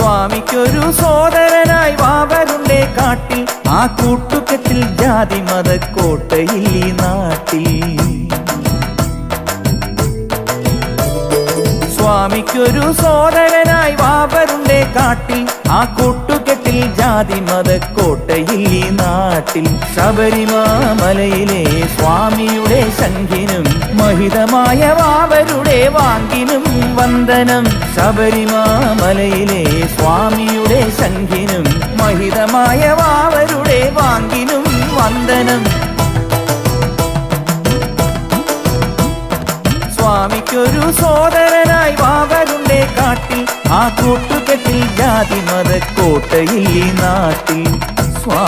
സ്വാമിക്കൊരു സോദരനായി വാവരുണ്ടേ കാട്ടിൽ ആ കൂട്ടുകെട്ടിൽ ജാതി മതക്കോട്ടയിൽ ഈ നാട്ടിൽ. സ്വാമിക്കൊരു സോദരനായി വാവരുണ്ടേ കാട്ടിൽ ആ കൂട്ടുകെട്ടിൽ ജാതി മതക്കോട്ടയിൽ ഈ നാട്ടിൽ. ശബരിമാമലയിലെ സ്വാമിയുടെ ശംഖിനും മഹിതമായ വാവരുടെ വാങ്കിനും വന്ദനം ശബരിമാമലയിലെ സ്വാമിയുടെ ശംഖിനും മഹിതമായ വാവരുടെ വാങ്കിനും വന്ദനം. സ്വാമിക്കൊരു സോദരനായി വാവരുടെ കാട്ടിൽ ആ കൂട്ടുകെട്ടിൽ ജാതി മത കോട്ടയിൽ നാട്ടിൽ. സ്വാ